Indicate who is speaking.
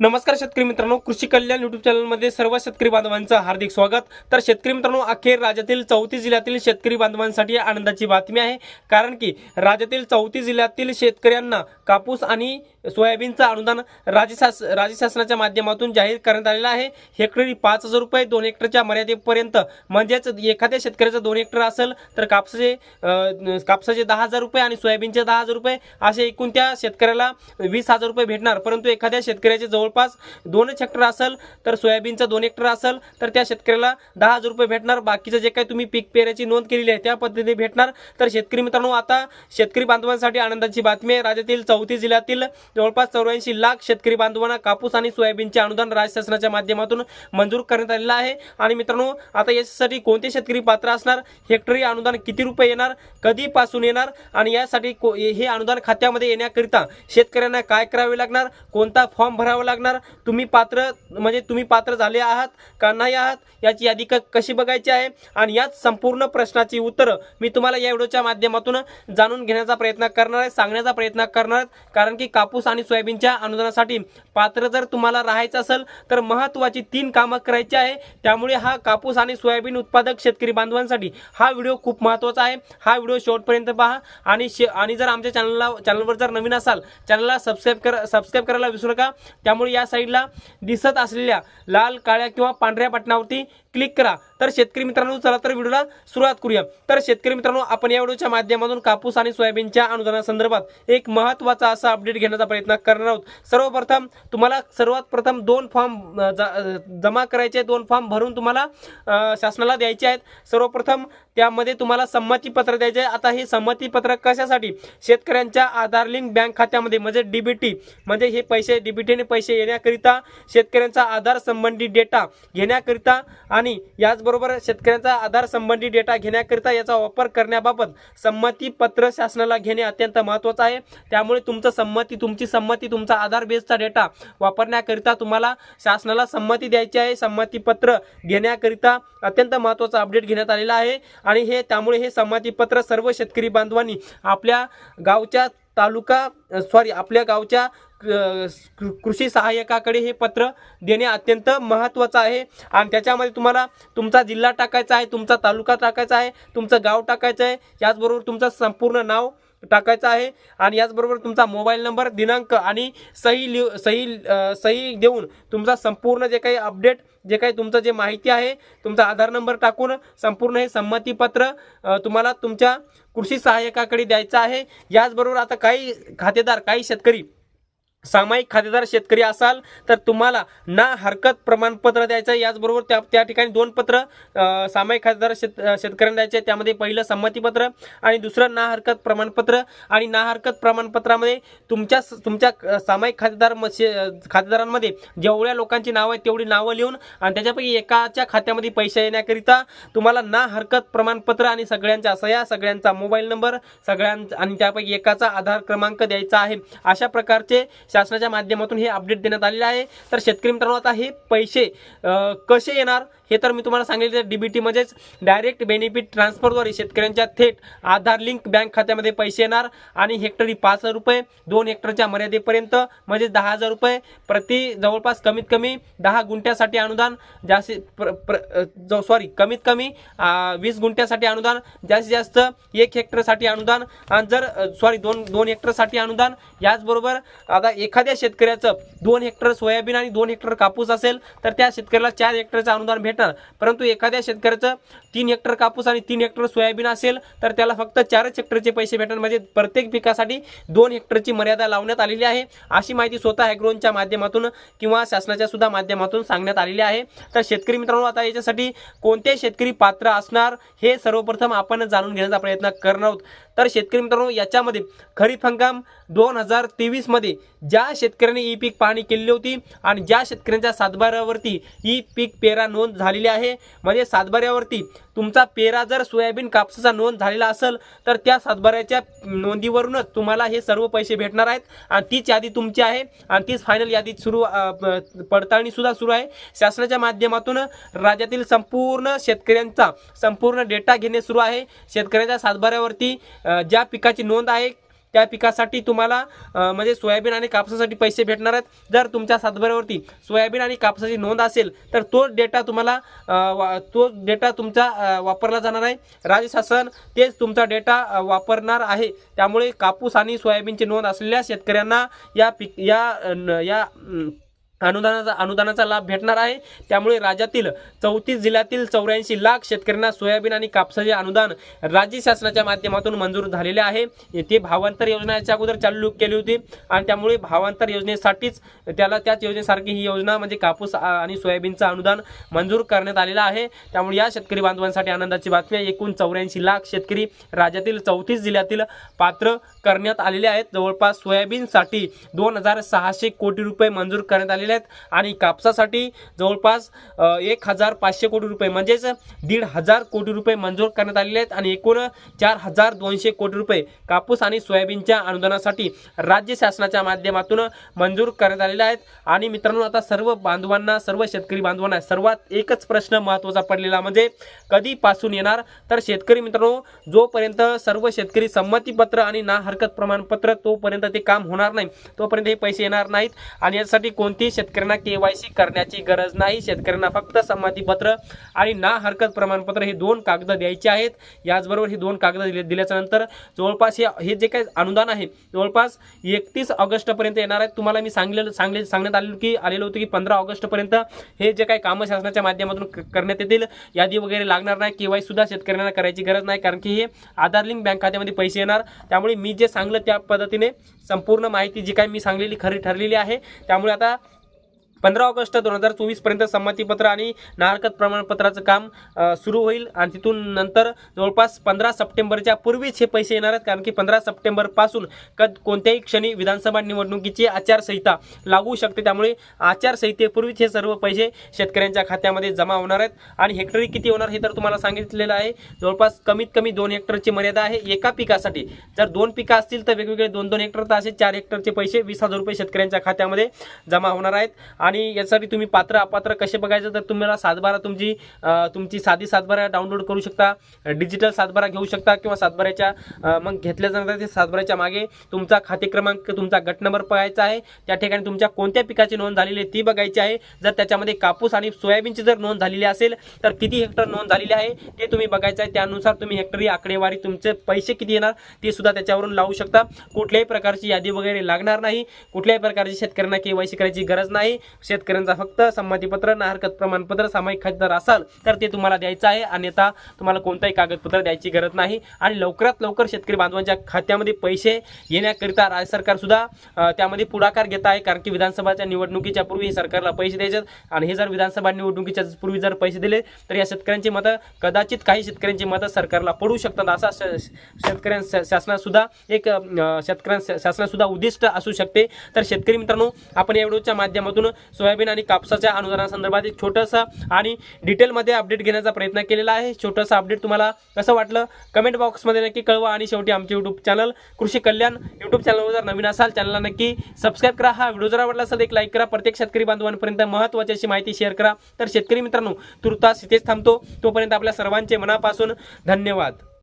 Speaker 1: नमस्कार शेतकरी मित्रांनो कृषी कल्याण युट्यूब चॅनलमध्ये सर्व शेतकरी बांधवांचं हार्दिक स्वागत. तर शेतकरी मित्रांनो अखेर राज्यातील चौतीस जिल्ह्यातील शेतकरी बांधवांसाठी आनंदाची बातमी आहे. कारण की राज्यातील चौतीस जिल्ह्यातील शेतकऱ्यांना कापूस आणि सोयाबीनचं अनुदान राज्य शास राज्य शासनाच्या माध्यमातून जाहीर करण्यात आलेलं आहे. हेक्टरी पाच हजार रुपये दोन हेक्टरच्या मर्यादेपर्यंत. म्हणजेच एखाद्या शेतकऱ्याचं दोन हेक्टर असेल तर कापसाचे कापसाचे दहा हजार रुपये आणि सोयाबीनचे दहा हजार रुपये असे एकूण त्या शेतकऱ्याला वीस हजार रुपये भेटणार. परंतु एखाद्या शेतकऱ्याचे जवळ जवळपास दोनच हेक्टर असेल तर सोयाबीनचं दोन हेक्टर असेल तर त्या शेतकऱ्याला दहा हजार रुपये भेटणार. बाकीचं जे काही तुम्ही पीक पेऱ्याची नोंद केलेली आहे त्या पद्धतीने भेटणार. तर शेतकरी मित्रांनो आता शेतकरी बांधवांसाठी आनंदाची बातमी आहे. राज्यातील चौथी जिल्ह्यातील जवळपास चौऱ्याऐंशी लाख शेतकरी बांधवांना कापूस आणि सोयाबीनचे अनुदान राज्य शासनाच्या माध्यमातून मंजूर करण्यात आलेलं आहे. आणि मित्रांनो आता यासाठी कोणते शेतकरी पात्र असणार? हेक्टरी अनुदान किती रुपये येणार? कधीपासून येणार? आणि यासाठी को- हे अनुदान खात्यामध्ये येण्याकरिता शेतकऱ्यांना काय करावे लागणार? कोणता फॉर्म भरावा लागणार तुम्ही पात्र म्हणजे तुम्ही पात्र झाले आहात का नाही आहात? याची यादी क कशी बघायची आहे? आणि याच संपूर्ण प्रश्नाची उत्तरं मी तुम्हाला या व्हिडिओच्या माध्यमातून जाणून घेण्याचा प्रयत्न करणार आहे सांगण्याचा प्रयत्न करणार कारण की कापूस आणि सोयाबीनच्या अनुदानासाठी पात्र जर तुम्हाला राहायचं असेल तर महत्त्वाची तीन कामं करायची आहे. त्यामुळे हा कापूस आणि सोयाबीन उत्पादक शेतकरी बांधवांसाठी हा व्हिडिओ खूप महत्त्वाचा आहे. हा व्हिडिओ शेवटपर्यंत पहा. आणि शे आणि जर आमच्या चॅनलला चॅनलवर जर नवीन असाल चॅनलला सबस्क्राईब कर सबस्क्राईब करायला विसरू नका. त्यामुळे या साईडला दिसत असलेल्या लाल काळ्या किंवा पांढऱ्या बटनावरती क्लिक करा. तर शेतकरी मित्रांनो चला तर व्हिडिओला सुरुवात करूया. तर शेतकरी मित्रांनो आपण या व्हिडिओच्या माध्यमातून कापूस आणि सोयाबीनच्या अनुदानासंदर्भात एक महत्त्वाचा असा अपडेट घेण्याचा प्रयत्न करणार आहोत. सर्वप्रथम तुम्हाला सर्वात प्रथम दोन फॉर्म जमा करायचे दोन फॉर्म भरून तुम्हाला शासनाला द्यायचे आहेत. सर्वप्रथम त्यामध्ये तुम्हाला संमतीपत्र द्यायचे आता हे संमतीपत्र कशासाठी? शेतकऱ्यांच्या आधार लिंक बँक खात्यामध्ये म्हणजे डीबीटी म्हणजे हे पैसे डीबीटीने पैसे येण्याकरिता शेतकऱ्यांचा आधार संबंधी डेटा घेण्याकरिता आणि याचबरोबर शेतकऱ्यांचा आधार संबंधी डेटा घेण्याकरिता याचा वापर करण्याबाबत संमतीपत्र शासनाला घेणे अत्यंत महत्त्वाचं आहे. त्यामुळे तुमचं संमती तुमची संमती तुमचा आधार बेसचा डेटा वापरण्याकरिता तुम्हाला शासनाला संमती द्यायची आहे. संमतीपत्र घेण्याकरिता अत्यंत महत्त्वाचा अपडेट घेण्यात आलेला आहे. आणि हे त्यामुळे हे संमतीपत्र सर्व शेतकरी बांधवांनी आपल्या गावच्या तालुका सॉरी आपल्या गावच्या कृषी सहाय्यकाकडे हे पत्र देणे अत्यंत महत्त्वाचं आहे. आणि त्याच्यामध्ये तुम्हाला तुमचा जिल्हा टाकायचा आहे तुमचा तालुका टाकायचा आहे तुमचं गाव टाकायचं आहे. याचबरोबर तुमचं संपूर्ण नाव टाकायचं आहे. आणि याचबरोबर तुमचा मोबाईल नंबर दिनांक आणि सही लिव सही सही देऊन तुमचा संपूर्ण जे काही अपडेट जे काही तुमचं जे माहिती आहे तुमचा आधार नंबर टाकून संपूर्ण हे संमतीपत्र तुम्हाला तुमच्या कृषी सहाय्यकाकडे द्यायचं आहे. याचबरोबर आता काही खातेदार काही शेतकरी सामायिक खातेदार शेतकरी असाल तर तुम्हाला ना हरकत प्रमाणपत्र द्यायचं आहे. याचबरोबर त्या त्या ठिकाणी दोन पत्र सामायिक खातेदार शेत शेतकऱ्यांना द्यायचे आहे. त्यामध्ये पहिलं संमतीपत्र आणि दुसरं ना हरकत प्रमाणपत्र. आणि ना हरकत प्रमाणपत्रामध्ये तुमच्या तुमच्या सामायिक खातेदार म- शे- खातेदारांमध्ये जेवढ्या लोकांची नावं आहेत तेवढी नावं लिहून आणि त्याच्यापैकी एकाच्या खात्यामध्ये पैसे येण्याकरिता तुम्हाला ना हरकत प्रमाणपत्र आणि सगळ्यांच्या सह्या सगळ्यांचा मोबाईल नंबर सगळ्यां आणि त्यापैकी एकाचा आधार क्रमांक द्यायचा आहे. अशा प्रकारचे शासनाच्या माध्यमातून हे अपडेट देण्यात आलेले आहे. तर शेतकरी मित्रांनो आता हे पैसे कसे येणार हे तर मी तुम्हाला सांगितलं डीबीटी म्हणजेच डायरेक्ट बेनिफिट ट्रान्सफरद्वारे शेतकऱ्यांच्या थेट आधार लिंक बँक खात्यामध्ये पैसे येणार आणि हेक्टरी पाच हजार रुपये दोन हेक्टरच्या मर्यादेपर्यंत म्हणजेच दहा हजार रुपये प्रति जवळपास कमीत कमी दहा गुंठ्यासाठी अनुदान जास्तीत प्र, प्र, जो सॉरी कमीत कमी वीस गुंठ्यासाठी अनुदान जास्तीत जास्त एक हेक्टरसाठी अनुदान आणि जर सॉरी दोन दोन हेक्टरसाठी अनुदान याचबरोबर आता एखाद्या शेतकऱ्याचं दोन हेक्टर सोयाबीन आणि दोन हेक्टर कापूस असेल तर त्या शेतकऱ्याला चार हेक्टरचं अनुदान भेटणार. परंतु एखाद्या शेतकऱ्याचं तीन हेक्टर कापूस आणि तीन हेक्टर सोयाबीन असेल तर त्याला फक्त चारच हेक्टरचे पैसे भेटणार. म्हणजे प्रत्येक पिकासाठी दोन हेक्टरची मर्यादा लावण्यात आलेली आहे. अशी माहिती स्वतः ॲग्रोनच्या माध्यमातून किंवा शासनाच्या सुद्धा माध्यमातून सांगण्यात आलेली आहे. तर शेतकरी मित्रांनो आता याच्यासाठी कोणते शेतकरी पात्र असणार हे सर्वप्रथम आपण जाणून घेण्याचा प्रयत्न करणार आहोत. तर शेतकरी मित्रांनो याच्यामध्ये खरीप हंगाम दोन हजार तेवीसमध्ये ज्या ज्या शेतकऱ्यांनी ई पीक पाहणी केलेली होती आणि ज्या शेतकऱ्यांच्या सातबाऱ्यावरती ई पीक पेरा नोंद झालेली आहे म्हणजे सातबाऱ्यावरती तुमचा पेरा जर सोयाबीन कापसाचा नोंद झालेला असेल तर त्या सातबाऱ्याच्या नोंदीवरूनच तुम्हाला हे सर्व पैसे भेटणार आहेत. आणि तीच यादी तुमची आहे. आणि तीच फायनल यादी सुरू पडताळणीसुद्धा सुरू आहे. शासनाच्या माध्यमातून राज्यातील संपूर्ण शेतकऱ्यांचा संपूर्ण डेटा घेणे सुरू आहे. शेतकऱ्याच्या सातबाऱ्यावरती ज्या पिकाची नोंद आहे त्या पिकासाठी तुम्हाला म्हणजे सोयाबीन आणि कापसासाठी पैसे भेटणार आहेत. जर तुमच्या सातबाऱ्यावरती सोयाबीन आणि कापसाची नोंद असेल तर तो डेटा तुम्हाला वा- तो डेटा तुमचा वापरला जाणार आहे. राज्य शासन तेच तुमचा डेटा वापरणार आहे. त्यामुळे कापूस आणि सोयाबीनची नोंद असलेल्या शेतकऱ्यांना या पिक या न- या अनुदानाचा अनुदानाचा लाभ भेटणार आहे. त्यामुळे राज्यातील चौतीस जिल्ह्यातील चौऱ्याऐंशी लाख शेतकऱ्यांना सोयाबीन आणि कापसाचे अनुदान राज्य शासनाच्या माध्यमातून मंजूर झालेले आहे. ते भावांतर योजना याच्या अगोदर चालू केली होती आणि त्यामुळे भावांतर योजनेसाठीच त्याला त्याच योजनेसारखी ही योजना म्हणजे कापूस आणि सोयाबीनचं अनुदान मंजूर करण्यात आलेलं आहे. त्यामुळे या शेतकरी बांधवांसाठी आनंदाची बातमी आहे. एकूण चौऱ्याऐंशी लाख शेतकरी राज्यातील चौतीस जिल्ह्यातील पात्र करण्यात आलेले आहेत. जवळपास सोयाबीनसाठी दोन हजार सहाशे कोटी रुपये मंजूर करण्यात आले आलेले आहेत. आणि कापसासाठी जवळपास एक हजार पाचशे कोटी रुपये म्हणजेच दीड हजार कोटी रुपये मंजूर करण्यात आलेले आहेत. आणि एकूण चार हजार दोनशे कोटी रुपये कापूस आणि सोयाबीनच्या अनुदानासाठी राज्य शासनाच्या माध्यमातून मंजूर करण्यात आलेले आहेत. आणि मित्रांनो आता सर्व बांधवांना सर्व शेतकरी बांधवांना सर्वात एकच प्रश्न महत्त्वाचा पडलेला म्हणजे कधीपासून येणार? तर शेतकरी मित्रांनो जोपर्यंत सर्व शेतकरी संमतीपत्र आणि ना हरकत प्रमाणपत्र तोपर्यंत ते काम होणार नाही. तोपर्यंत हे पैसे येणार नाहीत. आणि यासाठी कोणतीच शेतकऱ्यांना केवायसी करण्याची गरज नाही. शेतकऱ्यांना फक्त संमतीपत्र आणि ना हरकत प्रमाणपत्र हे दोन कागद द्यायचे आहेत. याचबरोबर हे दोन कागद दिले दिल्याच्या नंतर जवळपास हे हे जे काही अनुदान आहे जवळपास एकतीस ऑगस्टपर्यंत येणार आहेत तुम्हाला मी सांगलेलं सांगले सांगण्यात आलेलं की आलेलं होतं की पंधरा ऑगस्टपर्यंत हे जे काही कामं शासनाच्या माध्यमातून करण्यात येतील. यादी वगैरे लागणार नाही. केवाय सुद्धा शेतकऱ्यांना करायची गरज नाही कारण की हे आधार लिंक बँक खात्यामध्ये पैसे येणार. त्यामुळे मी जे सांगलं त्या पद्धतीने संपूर्ण माहिती जी काही मी सांगलेली खरी ठरलेली आहे. त्यामुळे आता पंधरा ऑगस्ट दोन हजार चोवीसपर्यंत संमतीपत्र आणि नाहरकत प्रमाणपत्राचं काम सुरू होईल. आणि तिथून नंतर जवळपास पंधरा सप्टेंबरच्या पूर्वीच हे पैसे येणार आहेत. कारण की पंधरा सप्टेंबरपासून कद कोणत्याही क्षणी विधानसभा निवडणुकीची आचारसंहिता लागू शकते. त्यामुळे आचारसंहितेपूर्वीच हे सर्व पैसे शेतकऱ्यांच्या खात्यामध्ये जमा होणार आहेत. आणि हेक्टरी किती होणार हे तर तुम्हाला सांगितलेलं आहे. जवळपास कमीत कमी दोन हेक्टरची मर्यादा आहे एका पिकासाठी. जर दोन पिकं असतील तर वेगवेगळे दोन दोन हेक्टर तर असे चार हेक्टरचे पैसे वीस हजार रुपये शेतकऱ्यांच्या खात्यामध्ये जमा होणार आहेत. आणि आणि यासाठी तुम्ही पात्र अपात्र कसे बघायचं? तर तुम्हाला सातबारा तुमची तुमची साधी सातबारा डाउनलोड करू शकता. डिजिटल सातबारा घेऊ शकता किंवा सातबाऱ्याच्या मग घेतल्या जाणार ते सातबाऱ्याच्या मागे तुमचा खाते क्रमांक तुमचा गट नंबर बघायचा आहे. त्या ठिकाणी तुमच्या कोणत्या पिकाची नोंद झालेली आहे ती बघायची आहे. जर त्याच्यामध्ये कापूस आणि सोयाबीनची जर नोंद झालेली असेल तर किती हेक्टर नोंद झालेली आहे ते तुम्ही बघायचं आहे. त्यानुसार तुम्ही हेक्टरी आकडेवारी तुमचे पैसे किती येणार ते सुद्धा त्याच्यावरून लावू शकता. कुठल्याही प्रकारची यादी वगैरे लागणार नाही. कुठल्याही प्रकारची शेतकऱ्यांना केवायसी करायची गरज नाही. शेतकऱ्यांचा फक्त संमतीपत्र ना हरकत प्रमाणपत्र सामायिक खातेदार असाल तर ते तुम्हाला द्यायचं आहे. अन्यथा तुम्हाला कोणताही कागदपत्र द्यायची गरज नाही. आणि लवकरात लवकर शेतकरी बांधवांच्या खात्यामध्ये पैसे येण्याकरिता राज्य सरकार सुद्धा त्यामध्ये पुढाकार घेत आहे. कारण की विधानसभाच्या निवडणुकीच्या पूर्वी सरकारला पैसे द्यायचे. आणि हे जर विधानसभा निवडणुकीच्या पूर्वी जर पैसे दिले तर या शेतकऱ्यांची मतं कदाचित काही शेतकऱ्यांची मतं सरकारला पडू शकतात. असा श- शेतकऱ्यां शासनासुद्धा एक शेतकऱ्यां शासनासुद्धा उद्दिष्ट असू शकते. तर शेतकरी मित्रांनो आपण या व्हिडिओच्या माध्यमातून सोयाबीन आणि कापसाच्या अनुदानासंदर्भात एक छोटंसं आणि डिटेलमध्ये अपडेट घेण्याचा प्रयत्न केलेला आहे. छोटंसं अपडेट तुम्हाला कसं वाटलं? कमेंट बॉक्समध्ये नक्की कळवा आणि शेवटी आमचे यूट्यूब चॅनल कृषी कल्याण यूट्यूब चॅनलवर जर नवीन असाल चॅनलला नक्की सबस्क्राईब करा. हा व्हिडिओ जर आवडला असेल एक लाईक करा. प्रत्येक शेतकरी बांधवांपर्यंत महत्त्वाची अशी माहिती शेअर करा. तर शेतकरी मित्रांनो तुर्तास इथेच थांबतो. तोपर्यंत आपल्या सर्वांचे मनापासून धन्यवाद.